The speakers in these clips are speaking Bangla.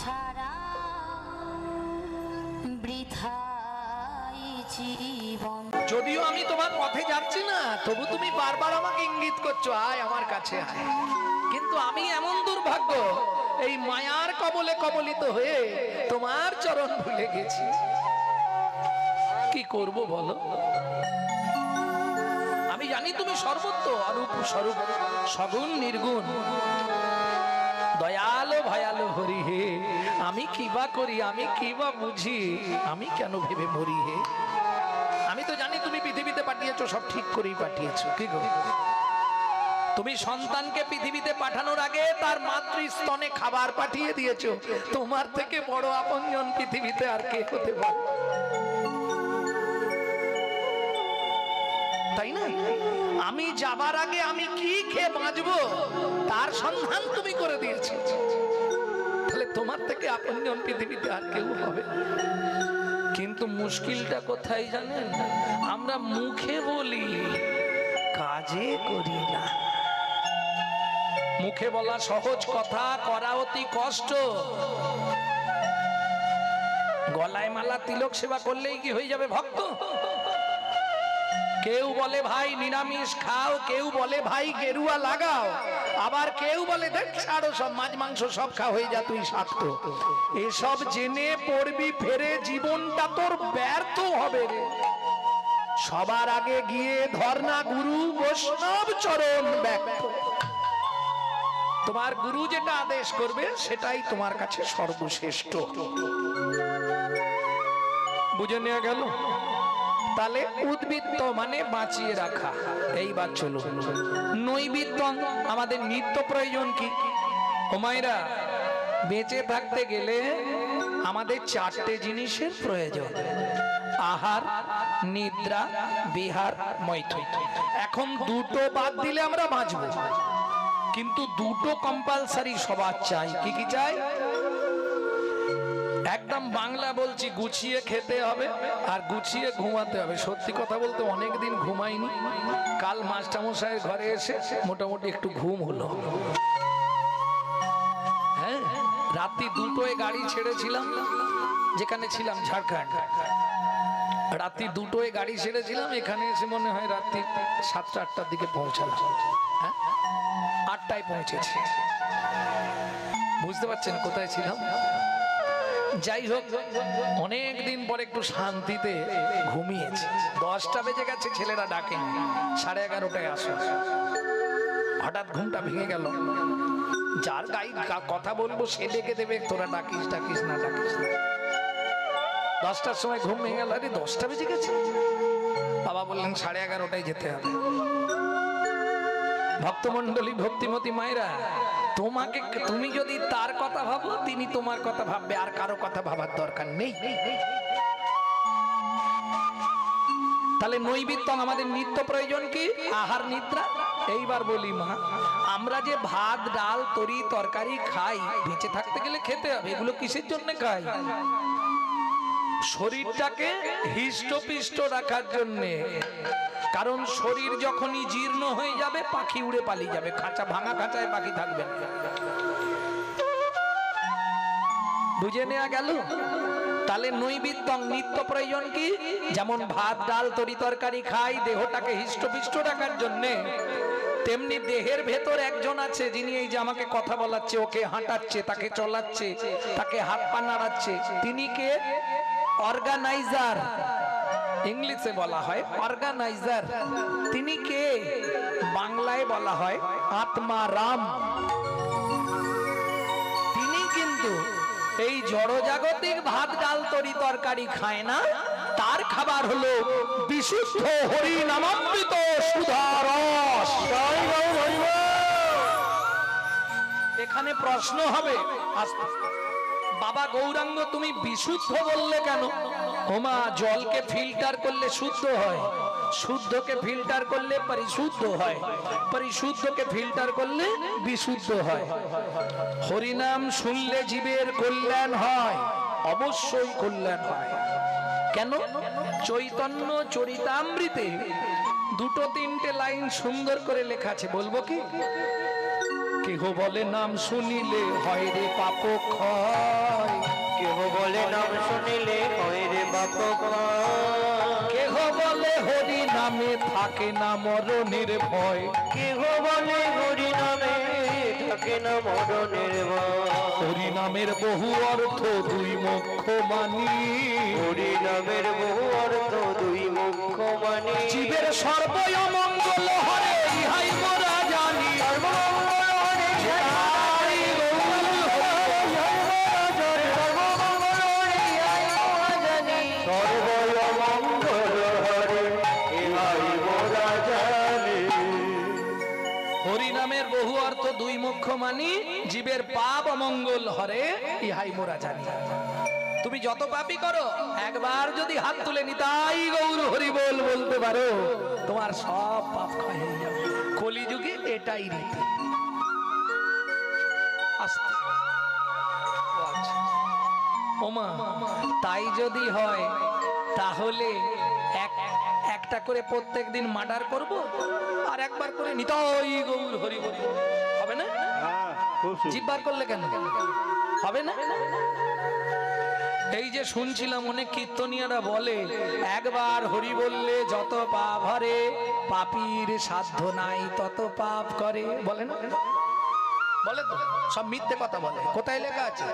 ছাড়া যদিও আমি তোমার পথে যাচ্ছি না, তবু তুমি বারবার আমাকে ইঙ্গিত করছ, আয় আমার কাছে আয়। কিন্তু আমি এমন দুর্ভাগ্য, এই মায়ার কবলে কবলিত হয়ে তোমার চরণ ভুলে গেছি। কি করব বলো? আমি জানি তুমি সর্বত্র অরূপ স্বরূপ, সগুণ নির্গুণ। দয়ালো ভয়ালো হরি হে। আমি কিবা করি, আমি কিবা বুঝি, আমি কেন ভেবে মরি হে? আমি তো জানি তুমি পৃথিবীতে পাঠিয়েছো, সব ঠিক করেই পাঠিয়েছো। কি গো? তুমি সন্তানকে পৃথিবীতে পাঠানোর আগে তার মাতৃস্তনে খাবার পাঠিয়ে দিয়েছ। তোমার থেকে বড় আপনজন পৃথিবীতে আর কে হতে পারে? তাই না? আমি যাবার আগে আমি কি খেয়ে বাঁচবো? তার সন্ধান তুমি করে দিয়েছ। তাহলে তোমার থেকে আপনজন পৃথিবীতে আর কেউ হবে? কিন্তু মুশকিলটা কোথায় জানেন? আমরা মুখে বলি, কাজে করি না। মুখে বলা সহজ কথা, করা অতি কষ্ট। গলায় মালা, তিলক সেবা করলেই কি হয়ে যাবে ভক্ত? কেউ বলে ভাই নিরামিষ খাও, কেউ বলে ভাই গেরুয়া লাগাও, আবার কেউ বলে দেখ ছাড়ো সব, মাছ মাংস সব খা, হয়ে যা, তুই শাক্ত। এসব জেনে পড়বি ফেরে, জীবনটা তোর ব্যর্থ হবে রে। সবার আগে গিয়ে ধর্না গুরু বৈষ্ণব চরণ ব্যক্ত। তোমার গুরু যেটা আদেশ করবে, সেটাই তোমার কাছে সর্বশ্রেষ্ঠ। বুঝে নেওয়া গেল? তাহলে উদ্বৃত্ত মানে বাঁচিয়ে রাখা। এইবার চলো নৈবিত্ত আমাদের নিত্য প্রয়োজন কি? ওমাইরা বেঁচে থাকতে গেলে আমাদের চারটে জিনিসের প্রয়োজন। আহার, নিদ্রা, বিহার, মৈথুন। এখন দুটো বাদ দিলে আমরা বাঁচবো। কিন্তু দুটো কম্পালসারি সবার চাই। কি কি চাই? একদম বাংলা বলছি, গুছিয়ে খেতে হবে আর গুছিয়ে ঘুমাতে হবে। সত্যি কথা বলতে অনেক দিন ঘুমাইনি। কাল মাস্টারমশাইয়ের ঘরে এসে মোটামুটি একটু ঘুম হলো। হ্যাঁ রাত্রি দুটোয় গাড়ি ছেড়েছিলাম, যেখানে ছিলাম ঝাড়খণ্ড। রাত্রি দুটোয় গাড়ি ছেড়েছিলাম, এখানে এসে মনে হয় রাত্রি সাতটা, আটটার দিকে পৌঁছালাম। হ্যাঁ আটটায় পৌঁছেছি। বুঝতে পারছেন কোথায় ছিলাম? যাই হোক, অনেক দিন পর একটু শান্তিতে ঘুমিয়েছি। দশটা বেজে গেছে, ছেলেরা ডাকে। সাড়ে এগারোটায় আসো। হঠাৎ ঘুমটা ভেঙে গেল। যার গাই কথা বলব, সে ডেকে দেবে, তোরা ডাকিস ডাকিস না ডাকিস না। দশটার সময় ঘুম ভেঙে গেল। আরে, দশটা বেজে গেছে? বাবা বললেন, সাড়ে এগারোটায় যেতে হবে। ভক্তমন্ডলী ভক্তিমতী মায়েরা তোমাকে তুমি যদি তার কথা ভাবো, তিনি তোমার কথা ভাববে, আর কারও কথা ভাবার দরকার নেই। তাহলে নৈবিত্য আমাদের নিত্য প্রয়োজন কি? আহার নিদ্রা? এইবার বলি, মা, আমরা যে ভাত, ডাল, তরি, তরকারি খাই, বেঁচে থাকতে গেলে খেতে হবে, এগুলো কিসের জন্য খাই? শরীরটাকে হৃষ্টপিষ্ট রাখার জন্যে। কারণ শরীর যখনই জীর্ণ হয়ে যাবে, পাখি উড়ে পালিয়ে যাবে। খাঁচা ভাঙা খাঁচায় পাখি থাকবে। বুঝে নেওয়া গেল? তাহলে নৈবিত্য নিত্য প্রয়োজন কি? যেমন ভাত, ডাল, তরি তরকারি খাই, দেহটাকে হৃষ্টপিষ্ট রাখার জন্যে। তেমনি দেহের ভেতর একজন আছে, যিনি এই যে আমাকে কথা বলাচ্ছে, ওকে হাঁটাচ্ছে, তাকে চলাচ্ছে, তাকে হাত পা নাড়াচ্ছে। তিনি কে? অর্গানাইজার। ইংলিশে বলা হয় অর্গানাইজার। তিনি কে? বাংলায় বলা হয় আত্মারাম তিনি কিন্তু এই জড়জাগতিক ভাত, ডাল, তরি তরকারি খায় না। তার খাবার হলো বিশুদ্ধ হরি নামামৃত সুধারস এখানে প্রশ্ন হবে আস- বাবা গৌরাঙ্গ, তুমি বিশুদ্ধ বললে কেন? ওমা, জলকে ফিল্টার করলে শুদ্ধ হয়, শুদ্ধকে ফিল্টার করলে পরিশুদ্ধ হয়, পরিশুদ্ধকে ফিল্টার করলে বিশুদ্ধ হয়। হরিনাম শুনলে জীবের কল্যাণ হয়, অবশ্যই কল্যাণ হয়। কেন? চৈতন্য চরিতামৃতে দুটো তিনটে লাইন সুন্দর করে লেখা আছে, বলব কি? কেহ বলে নাম শুনিলে হয় রে পাপ ক্ষয়। কেহ বলে নাম শুনিলে হয় রে বাপ কেহ বলে হরি নামে থাকে না মরণের ভয়। কেহ বলে হরি নামে থাকে না মরণের ভয়। হরি নামের বহু অর্থ দুই মুখ্য মানি। হরি নামের বহু অর্থ দুই মুখ্য মানে। জীবের সর্বয় মানি, জীবের পাপ অমঙ্গল হরে, ইহাই মোরা জানি। তুমি যত পাপই করো, একবার যদি হাত তুলে নিতাই গৌর হরি বল বলতে পারো, তোমার সব পাপ ক্ষয় হয়ে যাবে। কলিযুগে এটাই রীতি। আচ্ছা। ওমা, তাই যদি হয়, তাহলে এক, একটা করে প্রত্যেক দিন মার্ডার করব, আর একবার করে নিতাই গৌর হরি বল। না জিব্বার করলে কেন? হবে না? এই যে শুনছিলাম অনেক কীর্তনিয়ারা বলে, একবার হরি বললে যত পাপ হরে, পাপীর সাধ্য নাই তত পাপ করে। বলে না? বলে তো, সব মিথ্যে কথা বলে। কোথায় লেখা আছে?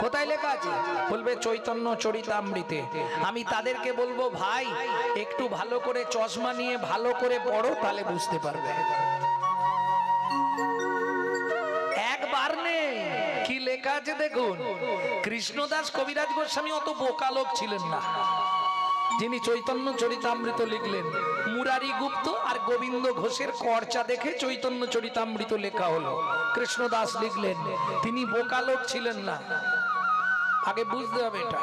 কোথায় লেখা আছে? বলবে, চৈতন্য চরিতামৃতে। আমি তাদেরকে বলব, ভাই, একটু ভালো করে চশমা নিয়ে ভালো করে পড়ো, তাহলে বুঝতে পারবে। আছে দেখুন, কৃষ্ণদাস কবিরাজ গোস্বামী অত বোকা লোক ছিলেন না। যিনি চৈতন্য চরিতামৃত লিখলেন, মুরারি গুপ্ত আর গোবিন্দ ঘোষের কর্চা দেখে চৈতন্য চরিতামৃত লেখা হলো। কৃষ্ণদাস লিখলেন, তিনি বোকা লোক ছিলেন না। আগে বুঝতে হবে এটা।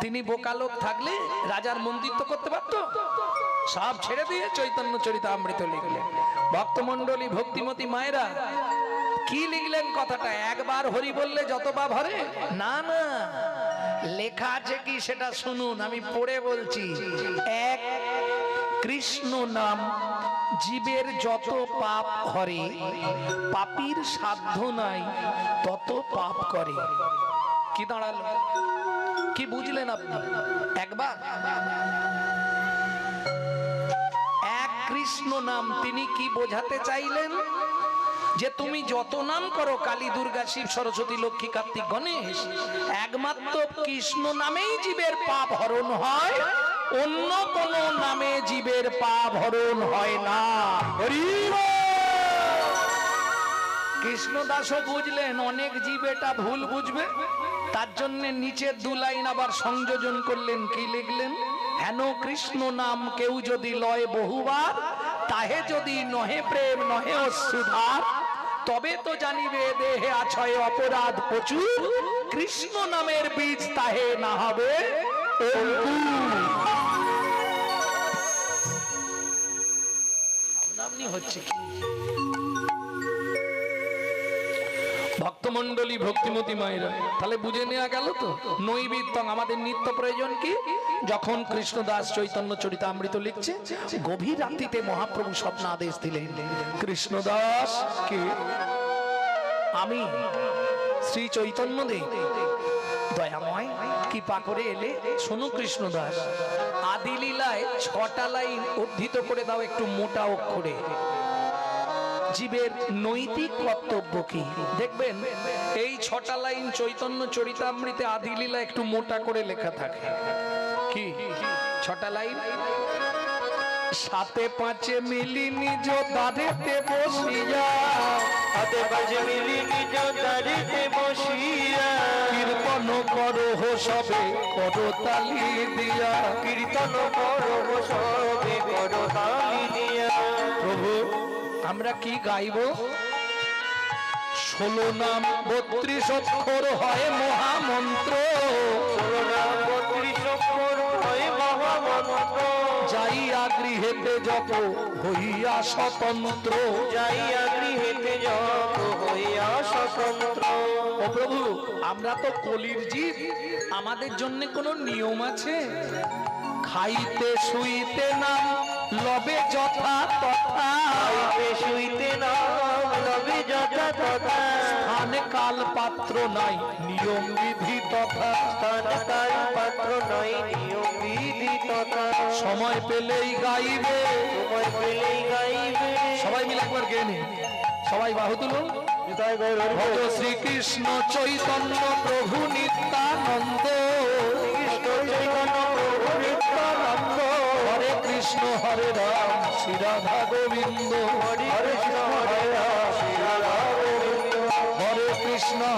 তিনি বোকা লোক থাকলে রাজার মন্দির তো করতে পারতো। সব ছেড়ে দিয়ে চৈতন্য চরিতামৃত লিখলেন। ভক্তমণ্ডলী, ভক্তিমতী মায়েরা কি লিখলেন কথাটা? একবার হরি বললে যত বা ভরে? না না। লেখা আছে কি সেটা শুনুন, আমি পড়ে বলছি। এক, কৃষ্ণ নাম জীবের যত পাপ হরে পাপীর সাধ্য নাই, তত পাপ করে। কি দাঁড়াল? কি বুঝলেন আপনি? একবার। এক কৃষ্ণ নাম, তিনি কি বোঝাতে চাইলেন? যে তুমি যত নাম করো, কালী দুর্গা, শিব, সরস্বতী, লক্ষ্মী, কার্তিক, গণেশ, একমাত্র কৃষ্ণ নামেই জীবের পাপ হরণ হয়, অন্য কোন নামে জীবের পাপ হরণ হয় না! কৃষ্ণদাসও বুঝলেন, অনেক জীব এটা ভুল বুঝবে। তার জন্য নিচের দু লাইন আবার সংযোজন করলেন, কি লিখলেন? হেন কৃষ্ণ নাম কেউ যদি লয় বহুবার, তাহে যদি নহে প্রেম, নহে অশ্রুধার। তবে তো জানিবে দেহে আছয় অপরাধ প্রচুর। কৃষ্ণ নামের বীজ তাহে না হবে ভক্তমন্ডলী ভক্তিমতী মায়েরা, তাহলে বুঝে নেওয়া গেল তো? নৈবিত্তং আমাদের নিত্য প্রয়োজন কি? যখন কৃষ্ণদাস চৈতন্য চরিতামৃত লিখছে, গভীর রাত্রিতে মহাপ্রভু স্বপ্ন আদেশ দিলেন। কৃষ্ণদাস কে? আমি, শ্রী চৈতন্য দেব দয়াময়, কৃপা করে এলে, শোনো কৃষ্ণদাস, আদি লীলায় ছটা লাইন উদ্ধৃত করে দাও একটু মোটা অক্ষরে। জীবের নৈতিক কর্তব্য কি? দেখবেন, এই ছটা লাইন চৈতন্য চরিতামৃতে আদিলীলা একটু মোটা করে লেখা থাকে। কি? ছটা লাইন? সাথে পাঁচে মিলি নিজ দাঁড়েতে বসিয়া। হাতে বাজে মিলি নিজ দাঁড়িতে বসিয়া। কীর্তন করো হো সবে করো তালি দিয়া। কীর্তন করো হো সবে বড় তালি দিয়া। প্রভু আমরা কি গাইবো? ষোলো নাম বত্রিশ অক্ষর হয় মহামন্ত্র। হয় মহামন্ত্র যাইয়া গৃহেতে যত হইয়া স্বতন্ত্র। যাইয়া গৃহেতে যত হইয়া স্বতন্ত্র। ও প্রভু আমরা তো কলির জীব। আমাদের জন্য কোনো নিয়ম আছে? খাইতে শুইতে নাম লবে যথা তথা। শুইতে তথা স্থান কাল পাত্র নাই, নিয়ম বিধি তথা। স্থান কাল পাত্র নয় নিয়ম বিধি তথা সময় পেলেই গাইবে। সময় পেলেই গাইবে সবাই মিলে একবার গেয়ে সবাই বাহু তুলুন। ভজ শ্রীকৃষ্ণ চৈতন্য প্রভু নিত্যানন্দ। কৃষ্ণ হরে কৃষ্ণ, হরে রাম, শ্রী রাধা গোবিন্দ। হরে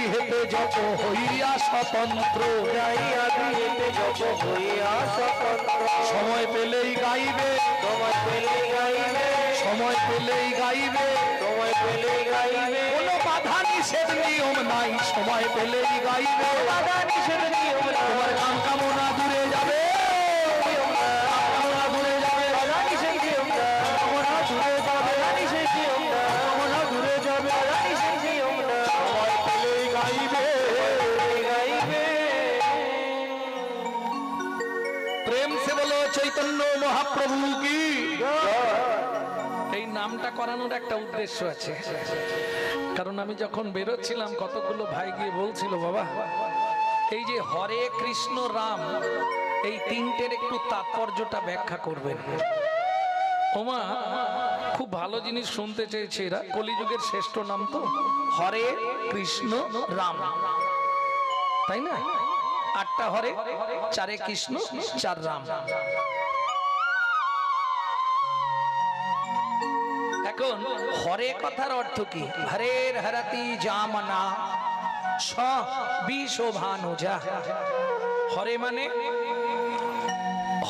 গৃহেতে যত হইয়া স্বতন্ত্র। যাইয়া গৃহেতে যত হইয়া স্বতন্ত্র। সময় পেলেই গাইবে। তোমার পেলে গাইবে। সময় পেলেই গাইবে। সময় পেলে গাইবে। কোনো বাধা নিষেধ নিয়ম নাই। সময় পেলেই গাইবে। বাধা নিষেধ নিয়ম নাই। তোমার কাম কামনা মহাপ্রভু কি এই নামটা করানোর একটা উদ্দেশ্য আছে। কারণ আমি যখন বেরোচ্ছিলাম, কতগুলো ভাই গিয়ে বলছিল, বাবা, এই যে হরে কৃষ্ণ রাম, এই তিনটের একটু তাৎপর্যটা ব্যাখ্যা করবেন। ওমা, খুব ভালো জিনিস শুনতে চেয়েছে এরা। কলিযুগের শ্রেষ্ঠ নাম তো, হরে কৃষ্ণ রাম। তাই না? আটটা হরে, চারে কৃষ্ণ, চার রাম। হরে কথার অর্থ কি? হরের হরতি জামনা, স বিশোভানুজা হরে মানে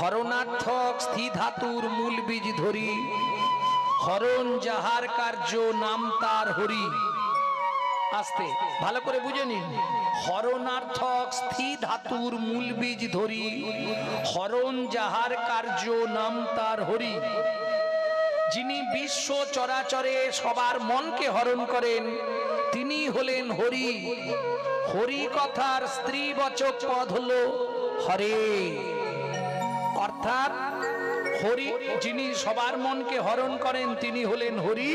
হরণার্থক স্থি ধাতুর মূল বীজ ধরি, হরণ যাহার কার্য নাম তার হরি। আস্তে, ভালো করে বুঝে নিন। হরণার্থক স্থি ধাতুর মূল বীজ ধরি, হরণ যাহার কার্য নাম তার হরি। যিনি বিশ্ব চরাচরে সবার মনকে হরণ করেন, তিনি হলেন হরি। হরি কথার স্ত্রীবাচক পদ হলো হরে। অর্থাৎ হরি যিনি সবার মনকে হরণ করেন, তিনি হলেন হরি।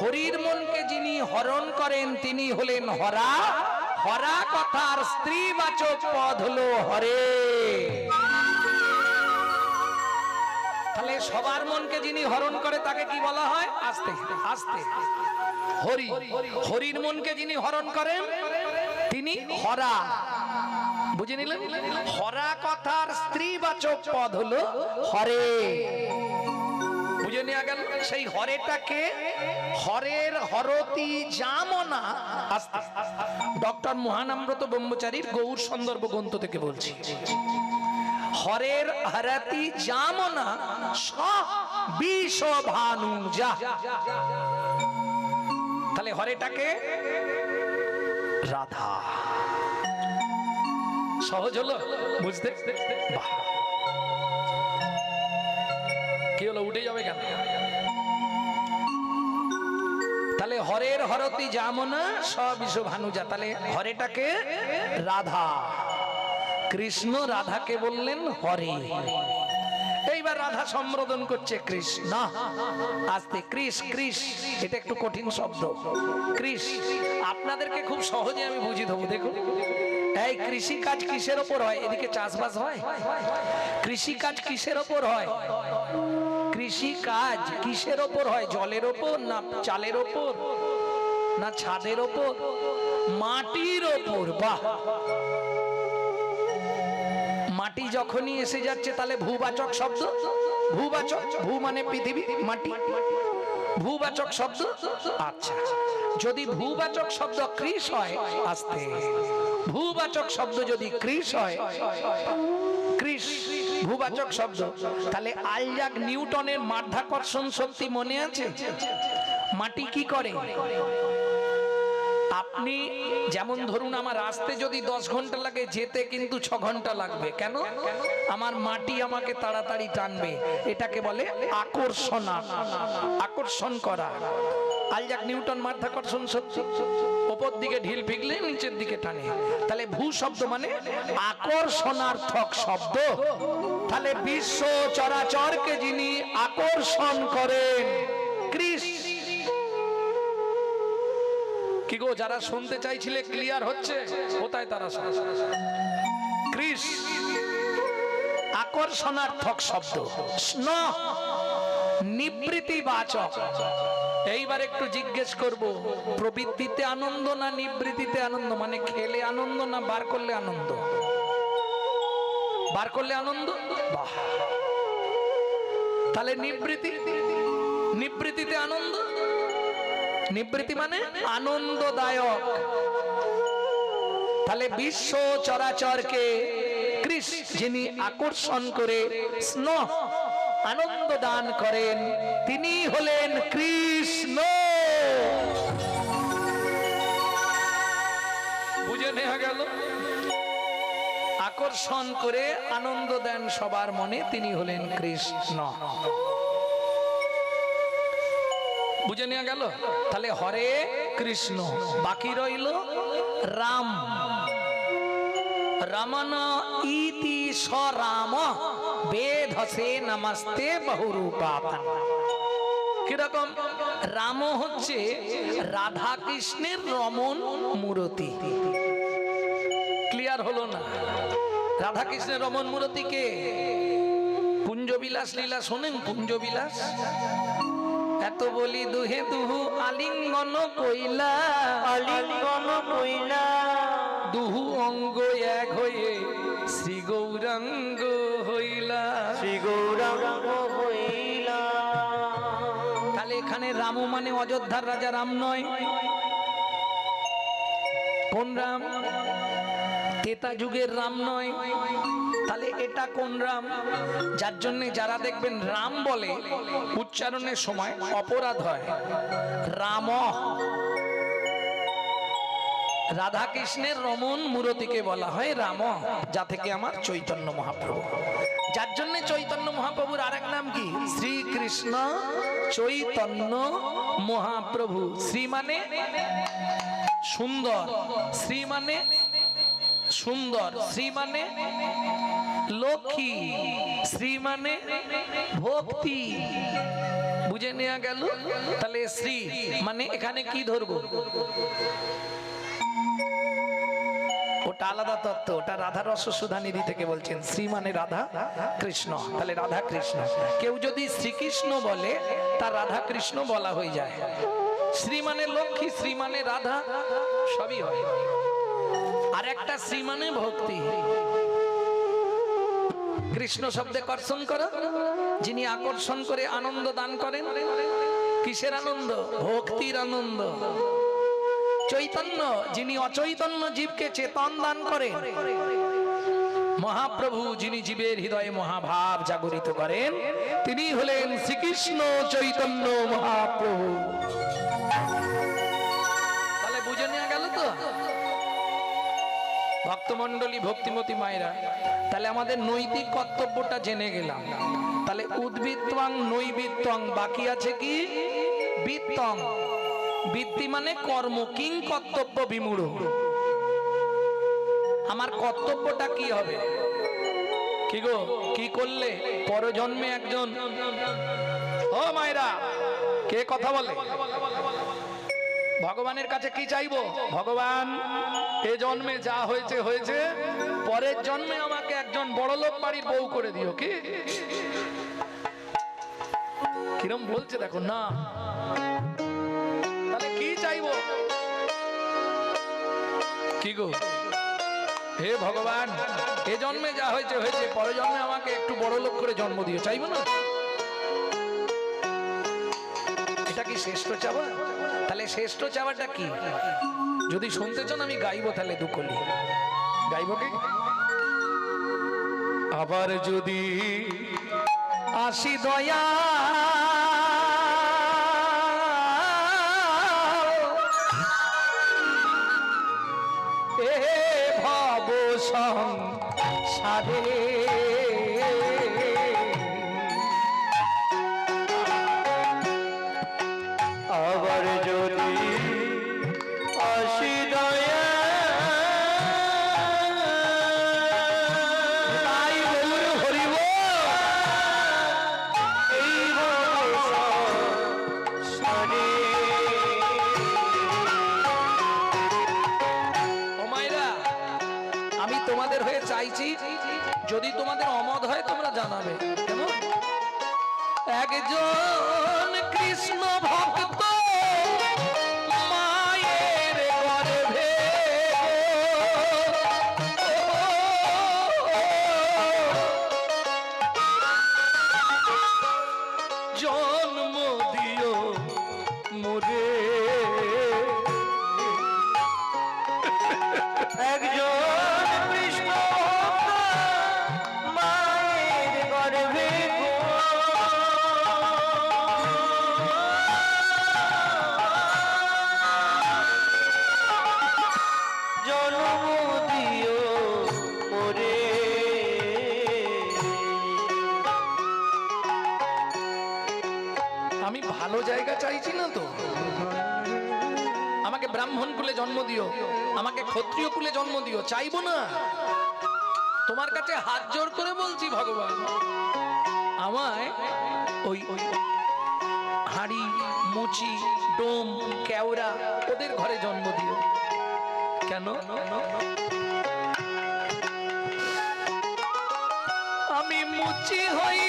হরির মনকে যিনি হরণ করেন, তিনি হলেন হরা। হরা কথার স্ত্রীবাচক পদ হলো হরে। তাহলে সবার মনকে যিনি হরণ করে তাকে কি বলা হয়? আস্তে আস্তে। হরি হরির মনকে যিনি হরণ করেন তিনি হরা। বুঝে নিলেন? হরা কথার স্ত্রীবাচক পদ হলো হরে। বুঝে নেওয়া গেল সেই হরেটাকে হরের হরতি জামনা। ডক্টর মহানাম্রত ব্রহ্মচারীর গৌর সন্দর্ভ গ্রন্থ থেকে বলছি। হরের হরতি জামনা স বিষ ভানু যা। তাহলে হরেটাকে রাধা। সহজ হলো? বুঝতে? বাহ। কি হলো, উঠে যাবে কেন? তাহলে হরের হরতি জামনা বিষ ভানুজা তাহলে হরেটাকে রাধা। কৃষ্ণ রাধাকে বললেন, হরে। এইবার রাধা সম্বোধন করছে, কৃষ্ণ। আস্তে, কৃষ কৃষ। এটা একটু কঠিন শব্দ। কৃষ, আপনাদেরকে খুব সহজে আমি বুঝিয়ে দেবো, দেখুন। এই কৃষি কাজ কিসের ওপর হয়? এদিকে চাষবাস হয়? কৃষি কাজ কিসের ওপর হয়? কৃষি কাজ কিসের ওপর হয়? জলের ওপর না চালের ওপর? না ছাদের ওপর? মাটির ওপর। বাহ! মাটি যখনই এসে যাচ্ছে, তাহলে ভূবাচক শব্দ? ভূবাচক? ভূ মানে পৃথিবী, মাটি? ভূবাচক শব্দ? আচ্ছা যদি ভূবাচক শব্দ কৃষ হয়, আস্তে। ভূবাচক শব্দ যদি কৃষ হয়, কৃষ, ভূবাচক শব্দ, তাহলে আইজাক নিউটনের মাধ্যাকর্ষণ শক্তি মনে আছে? মাটি কি করে? আপনি যেমন ধরুন আমার আসতে যদি দশ ঘণ্টা লাগে, যেতে কিন্তু ছ ঘণ্টা লাগবে। কেন? আমার মাটি আমাকে তাড়াতাড়ি টানবে। এটাকে বলে আকর্ষণা। আকর্ষণ করা। আইজাক নিউটন মাধ্যাকর্ষণ সত্যি। ওপর দিকে ঢিল ফিকলে নিচের দিকে টানে। তাহলে ভূ শব্দ মানে আকর্ষণার্থক শব্দ। তাহলে বিশ্ব চরাচরকে যিনি আকর্ষণ করেন কৃষ কি গো যারা শুনতে চাইছিলে ক্লিয়ার হচ্ছে কোথায় তারা কৃষ। আকর্ষণার্থক শব্দ স্ন নিবৃত্তি বাচক এইবার একটু জিজ্ঞেস করব প্রবৃত্তিতে আনন্দ না নিবৃত্তিতে আনন্দ? মানে খেলে আনন্দ না বার করলে আনন্দ? বার করলে আনন্দ? বাহ। তাহলে নিবৃত্তি? নিবৃত্তিতে আনন্দ? নিবৃত্তি মানে আনন্দদায়ক। তাহলে বিশ্ব চরাচরকে কৃষ যিনি আকর্ষণ করে স্নেহ আনন্দ দান করেন তিনি হলেন কৃষ্ণ। বুঝে নেওয়া গেল? আকর্ষণ করে আনন্দ দেন সবার মনে তিনি হলেন কৃষ্ণ। বুঝে নেওয়া গেল? তাহলে হরে কৃষ্ণ, বাকি রইল রাম। রমন ইতি সরাম, বেধসে নমস্তে বহুরূপাতন কীরকম? রাম হচ্ছে রাধা কৃষ্ণের রমন মূরতি। ক্লিয়ার হলো না? রাধা কৃষ্ণের রমন মূরতি কে? পুঞ্জবিলাস লীলা শোনেন কুঞ্জবিলাস এত বলি দুহে দুহু আলিঙ্গন কইলা। আলিঙ্গন কইলা। দুহু অঙ্গ এক হয়ে শ্রী গৌরাঙ্গ হইলা। শ্রী গৌরাঙ্গ হইলা। তাহলে এখানে রাম মানে অযোধ্যার রাজা রাম নয়। কোন রাম? তেতা যুগের রাম নয়। তাহলে এটা কোন রাম? যার জন্য যারা দেখবেন রাম বলে, উচ্চারণের সময় অপরাধ হয়। রাম। রাধা কৃষ্ণের রমন মূরতিকে বলা হয় রাম, যা থেকে আমার চৈতন্য মহাপ্রভু। যার জন্য চৈতন্য মহাপ্রভুর আরেক নাম কি? শ্রীকৃষ্ণ চৈতন্য মহাপ্রভু। শ্রী মানে সুন্দর, শ্রী মানে সুন্দর। শ্রী মানে লক্ষ্মী, শ্রী মানে ভক্তি। বুঝে নেওয়া গেল? তাহলে শ্রী মানে এখানে কি ধরবো? ওটা আলাদা তত্ত্ব, ওটা রাধা রস সুধা নিধি থেকে বলছেন। শ্রী মানে রাধা কৃষ্ণ। তাহলে রাধা কৃষ্ণ। কেউ যদি শ্রীকৃষ্ণ বলে তার রাধা কৃষ্ণ বলা হয়ে যায়। শ্রী মানে লক্ষ্মী, শ্রী মানে রাধা, সবই হয়। আর একটা শ্রী মানে ভক্তি। কৃষ্ণ শব্দে কর্ষণ করো, যিনি আকর্ষণ করে আনন্দ দান করেন, কিসের আনন্দ? ভক্তির আনন্দ। চৈতন্য, যিনি অচৈতন্য জীবকে চেতন দান করেন, মহাপ্রভু যিনি জীবের হৃদয়ে মহাভাব জাগরিত করেন, তিনি হলেন শ্রীকৃষ্ণ চৈতন্য মহাপ্রভু। ভক্তমন্ডলী ভক্তিমতী মায়েরা, তাহলে আমাদের নৈতিক কর্তব্যটা জেনে গেলাম। তাহলে উদ্বৃত্তাং নৈবিত্তং বাকি আছে কি? বিত্তং। বৃত্তি মানে কর্ম, কিং কর্তব্য বিমূঢ়। আমার কর্তব্যটা কি হবে? কি গো, কি করলে? পরজন্মে একজন। ও মায়েরা, কে কথা বলে? ভগবানের কাছে কি চাইব? ভগবান এ জন্মে যা হয়েছে হয়েছে। পরের জন্মে আমাকে একজন বড় লোক বাড়ির বউ করে দিও, কি? কিরম বলছে দেখো, না। তাহলে কি চাইব? কি গো? হে ভগবান, এ জন্মে যা হয়েছে হয়েছে। পরে জন্মে আমাকে একটু বড় লোক করে জন্ম দিও, চাইব না? এটা কি শ্রেষ্ঠ চাওয়া? তাহলে শ্রেষ্ঠ চাওয়াটা কি? যদি শুনতে চান, আমি গাইব তাহলে দুঃখ গাইব কি? আবার যদি আসি দয়া, এ ভব সাধে একজন চাইব না। তোমার কাছে হাত জোর করে বলছি, ভগবান। আমায় ওই ওই হাড়ি, মুচি, ডোম, কেওড়া ওদের ঘরে জন্ম দিও। কেন? আমি মুচি হইয়া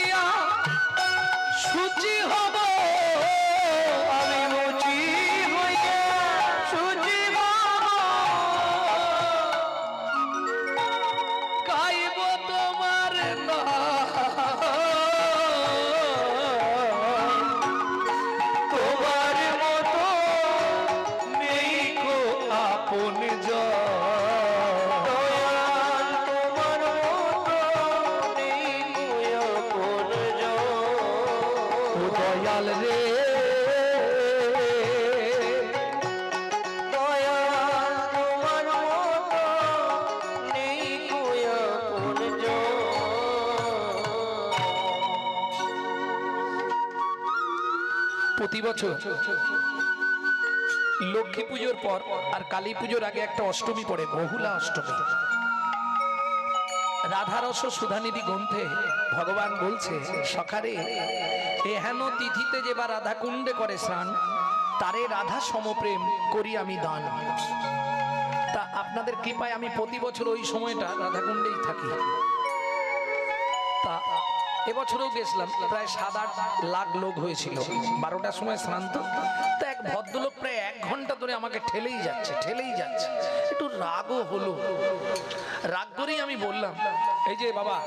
প্রতি বছর লক্ষ্মী পুজোর পর আর কালী পুজোর আগে একটা অষ্টমী পড়ে, বহুলা অষ্টমী। রাধারস সুধানিধি গ্রন্থে ভগবান বলছে সকারে এহেন তিথিতে যে বা রাধা কুণ্ডে করে স্নান, তারে রাধা সমপ্রেম করি আমি দান। তা আপনাদের কৃপায় আমি প্রতি বছর ওই সময়টা রাধাকুণ্ডেই থাকি। তা এবছরেও গেছিলাম প্রায় সাত আট লাখ লোক হয়েছিল। বারোটার সময় স্নান তো এক ভদ্রলোক প্রায় এক ঘণ্টা ধরে আমাকে ঠেলেই যাচ্ছে ঠেলেই যাচ্ছে। একটু রাগও হলো। রাগ করেই আমি বললাম, এই যে বাবা,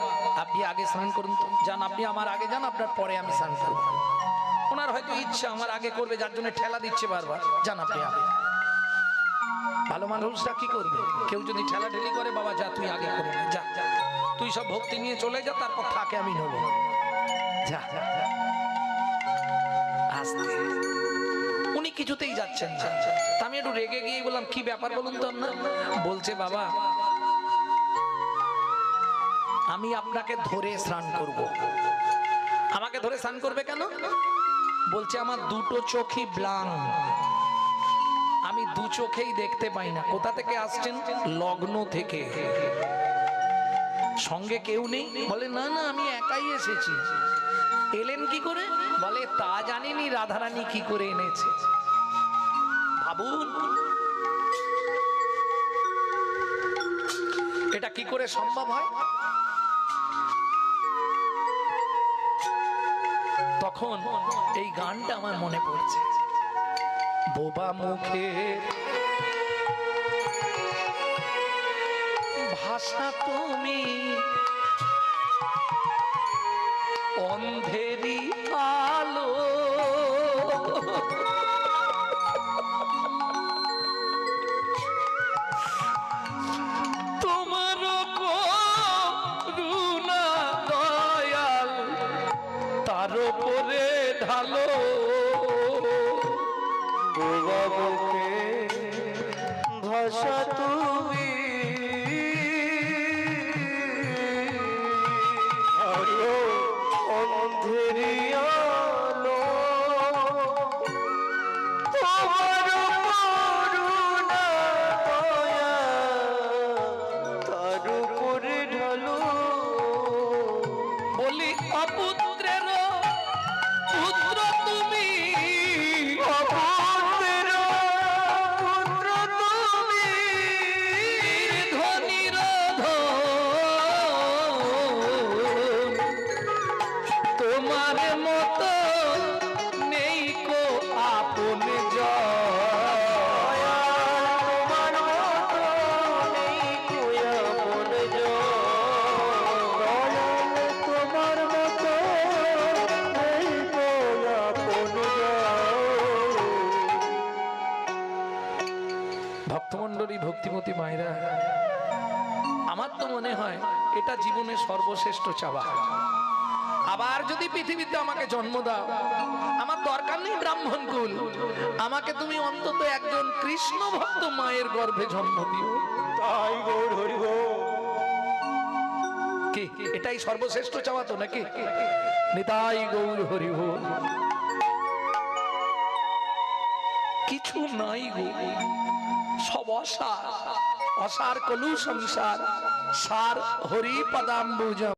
আপনি আগে স্নান করুন তো। যান, আপনি আমার আগে যান, আপনার পরে আমি স্নান করব। ওনার হয়তো ইচ্ছা, আমার আগে করবে, যার জন্য ঠেলা দিচ্ছে বারবার। যান আপনি আগে। ভালো মানুষরা কি করবে? কেউ যদি ঠেলা ঠেলি করে, বাবা, যা, তুই আগে করে যা। তুই সব ভক্তি নিয়ে চলে যা, তারপর থাকে আমি নেব। যা। উনি কিছুতেই যাচ্ছেন তা আমি একটু রেগে গিয়ে বললাম, কি ব্যাপার বলুন তো আপনার বলছে, বাবা, আমি আপনাকে ধরে স্নান করব। আমাকে ধরে স্নান করবে কেন? বলছে, আমার দুটো চোখই ব্লাং আমি দু চোখেই দেখতে পাই না। কোথা থেকে আসছেন? লগ্ন থেকে। সঙ্গে কেউ নেই? বলে, না না, আমি একাই এসেছি। এলেন কি করে? বলে, তা জানিনি, রাধারানী কি করে এনেছে? ভাবুন। এটা কি করে সম্ভব হয়? তখন এই গানটা আমার মনে পড়ছে। বোবা মুখে। ভাষা তুমি। অন্ধেরি ভক্তিমতী মায়েরা আমার তো মনে হয় এটা জীবনের সর্বশ্রেষ্ঠ চাওয়া। আবার যদি পৃথিবীতে আমাকে জন্ম দাও আমার দরকার নেই ব্রাহ্মণ কুল। আমাকে তুমি অন্তত একজন কৃষ্ণ ভক্ত মায়ের গর্ভে জন্ম দিও। তাই গৌর হরি কি এটাই সর্বশ্রেষ্ঠ চাওয়া তো নাকি? নিতাই গৌর হরি কিছু নাই গো। সব অসার। অসার কলু সংসার। সার হরি পদাম্বুজ।